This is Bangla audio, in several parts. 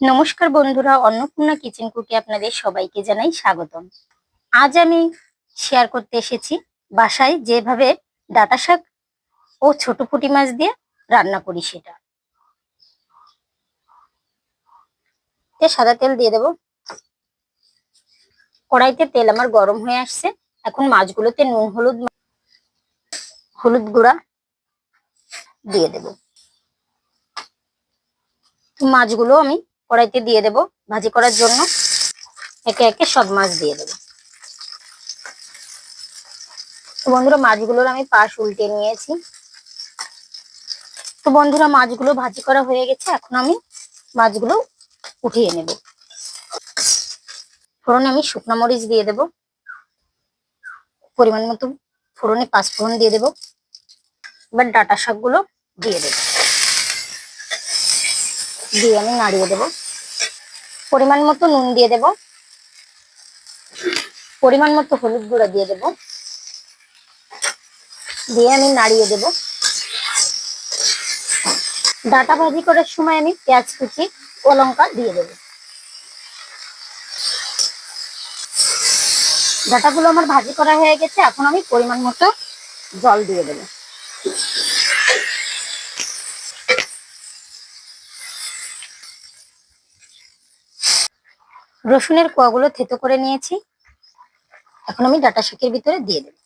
নমস্কার বন্ধুরা, অন্নপূর্ণা কিচেন কুকে আপনাদের সবাইকে জানাই স্বাগতম। আজ আমি শেয়ার করতে এসেছি বাসায় যেভাবে ডাটা শাক ও ছোট পুঁটি মাছ দিয়ে রান্না করি সেটা। সাদা তেল দিয়ে দেব। কড়াইতে তেল আমার গরম হয়ে আসছে। এখন মাছগুলোতে নুন, হলুদ হলুদ গুঁড়া দিয়ে দেব। মাছগুলো আমি কড়াইতে দিয়ে দেব ভাজি করার জন্য। একে একে সব মাছ দিয়ে দেব। তো বন্ধুরা, মাছগুলোর আমি পাশ উল্টে নিয়েছি। তো বন্ধুরা, মাছগুলো ভাজি করা হয়ে গেছে। এখন আমি মাছগুলো উঠিয়ে নেব। ফোড়নে আমি শুকনো মরিচ দিয়ে দেব। পরিমাণ মতো ফোড়নে পাঁচফোড়ন দিয়ে দেব। এবার ডাটা শাকগুলো দিয়ে দেব। দিয়ে আমি নাড়িয়ে দেব। পরিমাণ মতো নুন দিয়ে দেব। পরিমাণ মতো হলুদ গুঁড়া দিয়ে দেব। দিয়ে আমি নাড়িয়ে দেব। ডাটা ভাজি করার সময় আমি পেঁয়াজ কুচি ও লঙ্কা দিয়ে দেব। ডাটাগুলো আমার ভাজি করা হয়ে গেছে, এখন আমি পরিমাণ মতো জল দিয়ে দেবো। রসুনের কোয়াগুলো থেতো করে নিয়েছি। এখন আমি ডাটা শাকের ভিতরে দিয়ে দেব।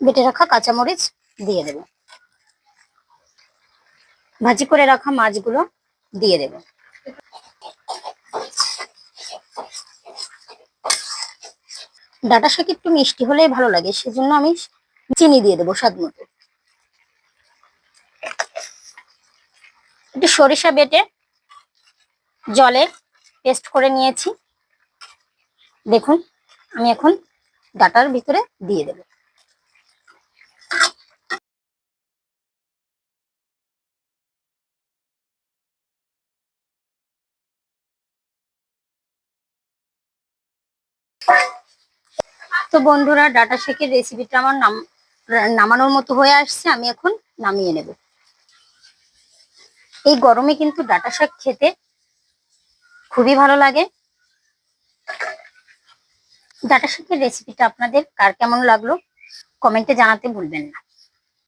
বেটে রাখা কাঁচামরিচ দিয়ে দেব। ভাজি করে রাখা মাছগুলো দিয়ে দেব। ডাটা শাক একটু মিষ্টি হলেই ভালো লাগে, সেজন্য আমি চিনি দিয়ে দেবো স্বাদ মতো। একটু সরিষা বেটে জলে পেস্ট করে নিয়েছি। দেখুন, আমি এখন ডাটার ভিতরে দিয়ে দেব। তো বন্ধুরা, ডাটা শেকের রেসিপিটা আমার নাম, নামানোর মতো হয়ে আসছে, আমি এখন নামিয়ে নেব। এই গরমে কিন্তু ডাটা শাক খেতে খুবই ভালো লাগে। ডাটা শিখের রেসিপিটা আপনাদের কার কেমন লাগল কমেন্টে জানাতে ভুলবেন না।